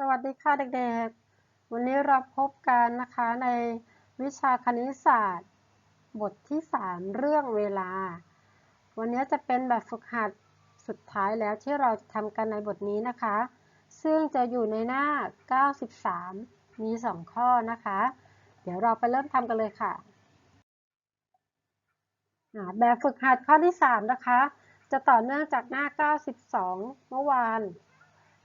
สวัสดีค่ะเด็กๆ วันนี้เราพบกันนะคะในวิชาคณิตศาสตร์ บทที่ 3 เรื่องเวลา วันนี้จะเป็นแบบฝึกหัดสุดท้ายแล้วที่เราจะทำกันในบทนี้นะคะ ซึ่งจะอยู่ในหน้า 93 มี 2 ข้อนะคะ เดี๋ยวเราไปเริ่มทำกันเลยค่ะ แบบฝึกหัดข้อที่ 3 นะคะ จะต่อเนื่องจากหน้า 92 เมื่อวาน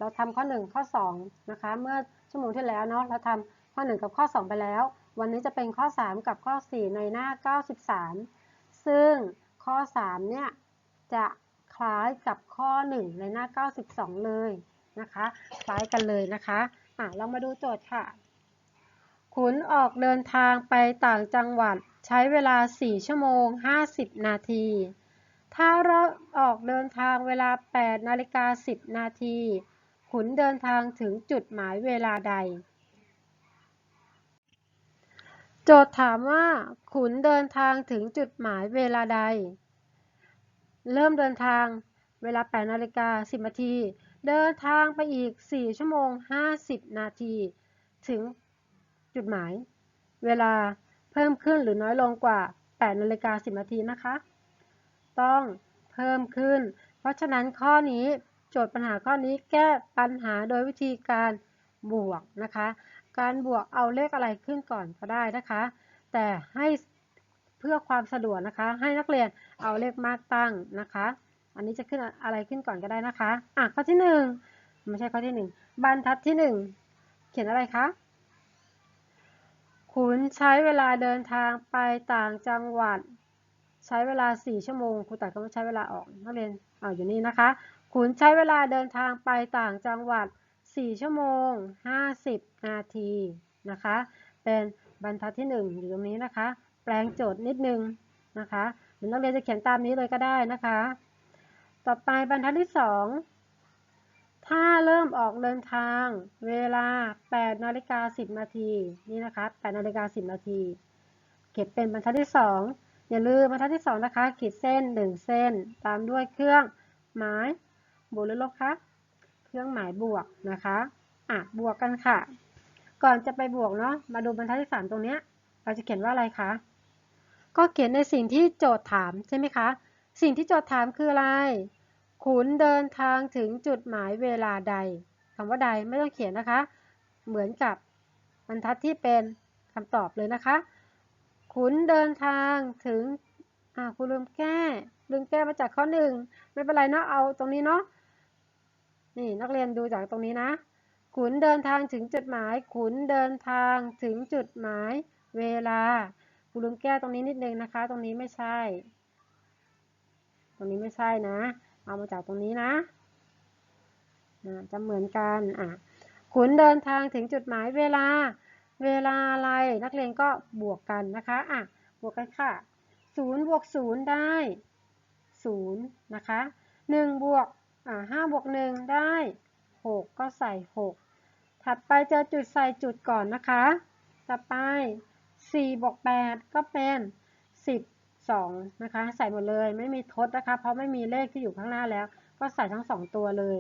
เราทำข้อ 1 ข้อ2นะคะ เมื่อชั่วโมงที่แล้วเนาะเราทำข้อ 1 กับข้อ 2 ไปแล้ว วันนี้จะเป็นข้อ 3 กับข้อ 4 ในหน้า 93 ซึ่งข้อ 3 เนี่ย จะคล้ายกับข้อ 1 ในหน้า 92 เลยนะคะ คล้ายกันเลยนะคะอะเรามาดูโจทย์ค่ะ ขุนออกเดินทางไปต่างจังหวัดใช้เวลา 4 ชั่วโมง 50 นาที ถ้าเราออกเดินทางเวลา 8 นาฬิกา 10 นาที ขุนเดินทางถึงจุดหมายเวลาใด โจทย์ถามว่า ขุนเดินทางถึงจุดหมายเวลาใด เริ่มเดินทางเวลา8นาฬิกา10นาทีเดินทางไปอีก 4 ชั่วโมง 50 นาที ถึงจุดหมาย เวลาเพิ่มขึ้นหรือน้อยลงกว่า 8นาฬิกา10นาทีนะคะ ต้องเพิ่มขึ้น เพราะฉะนั้นข้อนี้ โจทย์ปัญหาข้อนี้แก้ปัญหาโดยวิธีการบวกนะคะ การบวกเอาเลขอะไรขึ้นก่อนก็ได้นะคะ แต่ให้เพื่อความสะดวกนะคะ ให้นักเรียนเอาเลขมากตั้งนะคะ อันนี้จะขึ้นอะไรขึ้นก่อนก็ได้นะคะอะข้อที่หนึ่งไม่ใช่ข้อที่หนึ่งบรรทัดที่หนึ่งเขียนอะไรคะขุนใช้เวลาเดินทางไปต่างจังหวัด ใช้เวลา 4 ชั่วโมงครูตัดก็ใช้เวลาออกนักเรียนเอาอยู่นี่นะคะ ขุนใช้เวลาเดินทางไปต่างจังหวัด 4 ชั่วโมง 50 นาทีนะคะ เป็นบรรทัดที่ 1 อยู่ตรงนี้นะคะ แปลงโจทย์นิดนึงนะคะหรือนักเรียนจะเขียนตามนี้เลยก็ได้นะคะ ต่อไปบรรทัดที่ 2 ถ้าเริ่มออกเดินทางเวลา 8 นาฬิกา 10 นาทีนี่นะคะ 8 นาฬิกา 10 นาที เก็บเป็นบรรทัดที่ 2 อย่าลืมบรรทัดที่ 2 นะคะขีดเส้น 1 เส้น ตามด้วยเครื่องหมาย บวกหรือลบคะเครื่องหมายบวกนะคะอะบวกกันค่ะ ก่อนจะไปบวกเนาะมาดูบรรทัดที่3ตรงเนี้ยเราจะเขียนว่าอะไรคะก็เขียนในสิ่งที่โจทย์ถามใช่ไหมคะ สิ่งที่โจทย์ถามคืออะไร ขุนเดินทางถึงจุดหมายเวลาใดคำว่าใดไม่ต้องเขียนนะคะ เหมือนกับบรรทัดที่เป็นคำตอบเลยนะคะ ขุนเดินทางถึงอ่าคุณลืมแก้ลืมแก้มาจากข้อหนึ่งไม่เป็นไรเนาะเอาตรงนี้เนาะ นี่นักเรียนดูจากตรงนี้นะ ขุนเดินทางถึงจุดหมาย ขุนเดินทางถึงจุดหมายเวลาคุณลืมแก้ตรงนี้นิดนึงนะคะ ตรงนี้ไม่ใช่ ตรงนี้ไม่ใช่นะ เอามาจากตรงนี้นะจะเหมือนกันอะขุนเดินทางถึงจุดหมายเวลา เวลาอะไรนักเรียนก็บวกกันนะคะอะบวกกันค่ะศูนย์บวกศูนย์ได้ศูนย์นะคะหนึ่งบวก อ่าห้าบวกหนึ่งได้หกก็ใส่หกถัดไปเจอจุดใส่จุดก่อนนะคะ ต่อไปสี่บวกแปดก็เป็นสิบสองนะคะ ใส่หมดเลยไม่มีทดนะคะ เพราะไม่มีเลขที่อยู่ข้างหน้าแล้ว ก็ใส่ทั้งสองตัวเลย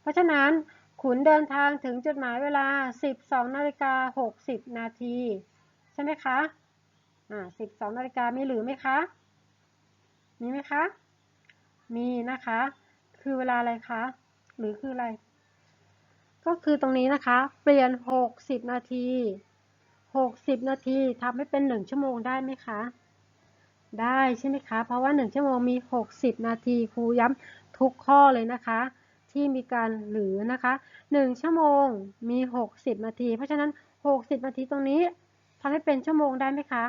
เพราะฉะนั้นขุนเดินทางถึงจุดหมายเวลา 12นาฬิกา60 นาที ใช่ไหมคะ อ่า 12นาฬิกามีหรือไหมคะ มีไหมคะ มีนะคะ คือเวลาอะไรคะ หรือคืออะไร ก็คือตรงนี้นะคะ เปลี่ยน 60 นาที 60 นาทีทำให้เป็น 1 ชั่วโมงได้ไหมคะ ได้ใช่ไหมคะ เพราะว่า 1 ชั่วโมงมี 60 นาทีครูย้ำทุกข้อเลยนะคะ ที่มีการหรือนะคะ 1 ชั่วโมงมี 60 นาที เพราะฉะนั้น 60 นาทีตรงนี้ทำให้เป็นชั่วโมงได้ไหมคะ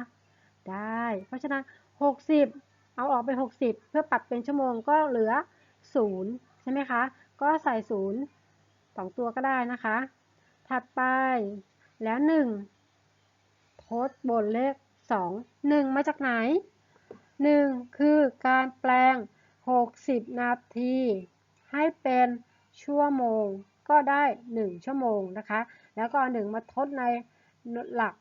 ได้ เพราะฉะนั้น 60 เอาออกไป 60 เพื่อปรับเป็นชั่วโมงก็เหลือ 0 ใช่ไหมคะ ก็ใส่ 0 2 ตัวก็ได้นะคะ ถัดไปแล้ว1ทดบนเลข 2 1 มาจากไหน 1 คือการแปลง 60 นาที ให้เป็นชั่วโมงก็ได้ 1 ชั่วโมงนะคะ แล้วก็ 1 มาทดในหลัก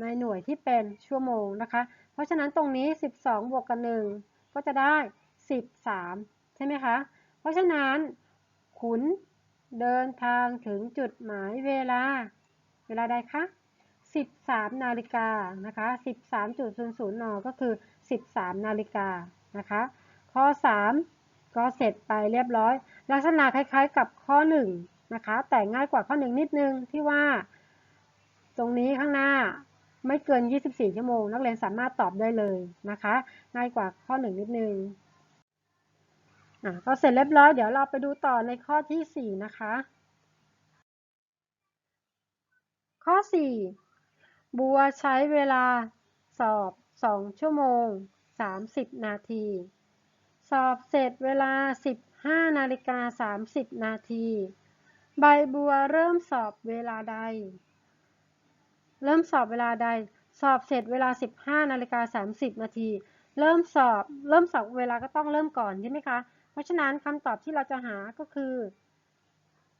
ในหน่วยที่เป็นชั่วโมงนะคะ เพราะฉะนั้นตรงนี้ 12 บวกกับ 1 ก็จะได้ 13 ช่ไหมคะ เพราะฉะนั้นขุนเดินทางถึงจุดหมายเวลา เวลาใดคะ 13 นาฬิกานะคะ 13.00 น ก็คือ 13 นาฬิกานะคะ ข้อ 3 ก็เสร็จไปเรียบร้อย ลักษณะคล้ายๆกับข้อ 1 นะคะ แต่ง่ายกว่าข้อ 1 นิดนึงที่ว่า ตรงนี้ข้างหน้าไม่เกิน 24 ชั่วโมง นักเรียนสามารถตอบได้เลยนะคะ ง่ายกว่าข้อ 1 นิดนึง อะก็เสร็จเรียบร้อยเดี๋ยวเราไปดูต่อในข้อที่ 4 นะคะ ข้อ 4 บัวใช้เวลาสอบ 2 ชั่วโมง 30 นาที สอบเสร็จเวลา 15 นาฬิกา 30 นาที ใบบัวเริ่มสอบเวลาใด เริ่มสอบเวลาใด สอบเสร็จเวลา 15 นาฬิกา 30 นาที เริ่มสอบ เริ่มสอบเวลาก็ต้องเริ่มก่อนใช่ไหมคะ เพราะฉะนั้นคำตอบที่เราจะหาก็คือ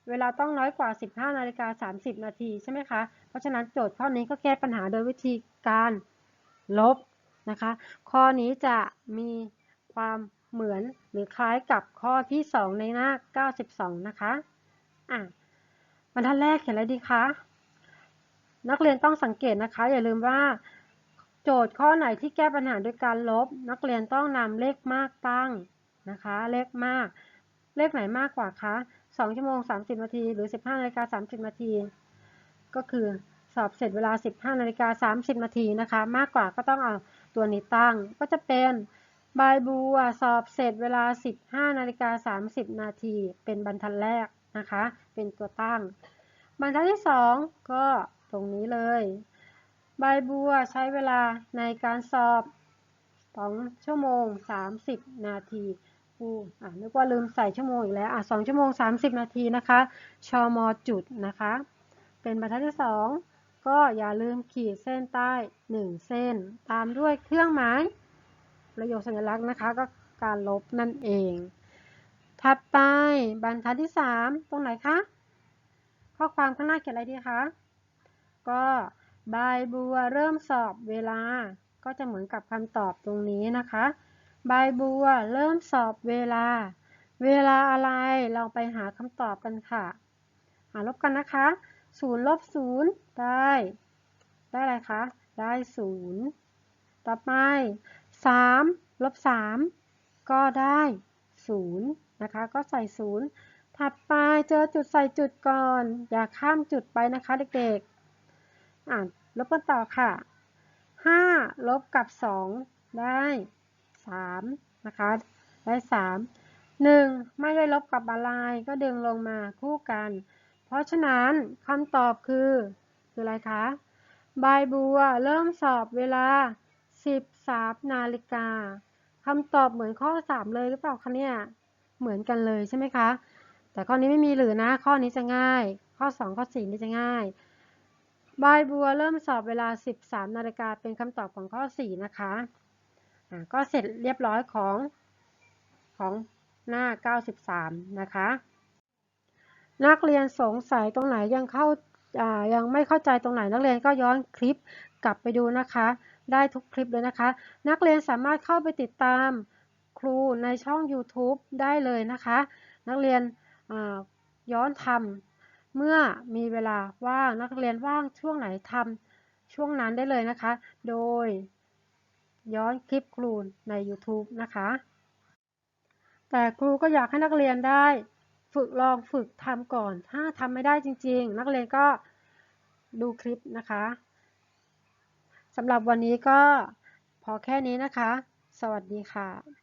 เวลาต้องน้อยกว่า 15นาฬิกา30 นาทีใช่ไหมคะ เพราะฉะนั้นโจทย์ข้อนี้ก็แก้ปัญหาโดยวิธีการลบนะคะ ข้อนี้จะมีความเหมือนหรือคล้ายกับข้อที่ 2 ในหน้า 92 นะคะอะบรรทัดแรกเขียนอะไรดีคะ นักเรียนต้องสังเกตนะคะ อย่าลืมว่า โจทย์ข้อไหนที่แก้ปัญหาด้วยการลบ นักเรียนต้องนำเลขมากตั้ง นะคะ เลขมาก เลขไหนมากกว่าคะ2ชั่วโมง 30 นาที หรือ 15นาฬิกา30 นาที ก็คือสอบเสร็จเวลา 15นาฬิกา30 นาทีนะคะ มากกว่าก็ต้องเอาตัวนี้ตั้ง ก็จะเป็นบายบัวสอบเสร็จเวลา 15นาฬิกา30 นาที เป็นบรรทัดแรกนะคะ เป็นตัวตั้ง บรรทัดที่ 2 ก็ตรงนี้เลยใบบัวใช้เวลาในการสอบ 2 ชั่วโมง 30 นาที อูอ่านึกว่าลืมใส่ชั่วโมงอีกแล้วอะ2ชั่วโมง30นาทีนะคะชมจุดนะคะ เป็นบรรทัดที่2ก็อย่าลืมขีดเส้นใต้1เส้น ตามด้วยเครื่องหมายประโยคสัญลักษณ์นะคะ ก็การลบนั่นเอง ถัดไปบรรทัดที่3ตรงไหนคะข้อความข้างหน้าเขียนอะไรดีคะก็บายบัวเริ่มสอบเวลาก็จะเหมือนกับคำตอบตรงนี้นะคะ บายบัว เริ่มสอบเวลา เวลาอะไรเราไปหาคำตอบกันค่ะหาลบกันนะคะ0ลบ0ได้ ได้อะไรคะ ได้0ต่อไป3ลบ3ก็ได้0นะคะ ก็ใส่0ถัดไปเจอจุดใส่จุดก่อน อย่าข้ามจุดไปนะคะเด็กๆ อ่านลบกันต่อค่ะ5ลบกับ2ได้ 3นะคะได้ 3 1 ไม่ได้ลบกับอะไรก็ดึงลงมาคู่กัน เพราะฉะนั้นคำตอบคือคืออะไรคะบายบัวเริ่มสอบเวลา 13 นาฬิกาคำตอบเหมือนข้อ 3 เลยหรือเปล่าคะเนี่ย เหมือนกันเลยใช่ไหมคะ แต่ข้อนี้ไม่มีหรือนะ ข้อนี้จะง่าย ข้อ 2 ข้อ 4 นี่จะง่ายบายบัวเริ่มสอบเวลา 13 นาฬิกาเป็นคำตอบของข้อ 4 นะคะ ก็เสร็จเรียบร้อยของของหน้า 93 นะคะ นักเรียนสงสัยตรงไหนยังเข้ายังไม่เข้าใจตรงไหนนักเรียนก็ย้อนคลิปกลับไปดูนะคะ ได้ทุกคลิปเลยนะคะ นักเรียนสามารถเข้าไปติดตามครูในช่อง YouTube ได้เลยนะคะ นักเรียนย้อนทำเมื่อมีเวลาว่างนักเรียนว่างช่วงไหนทำช่วงนั้นได้เลยนะคะ โดย ย้อนคลิปครูใน YouTube นะคะ แต่ครูก็อยากให้นักเรียนได้ ฝึกลองฝึกทำก่อน ถ้าทำไม่ได้จริง ๆ นักเรียนก็ดูคลิปนะคะสำหรับวันนี้ก็พอแค่นี้นะคะ สวัสดีค่ะ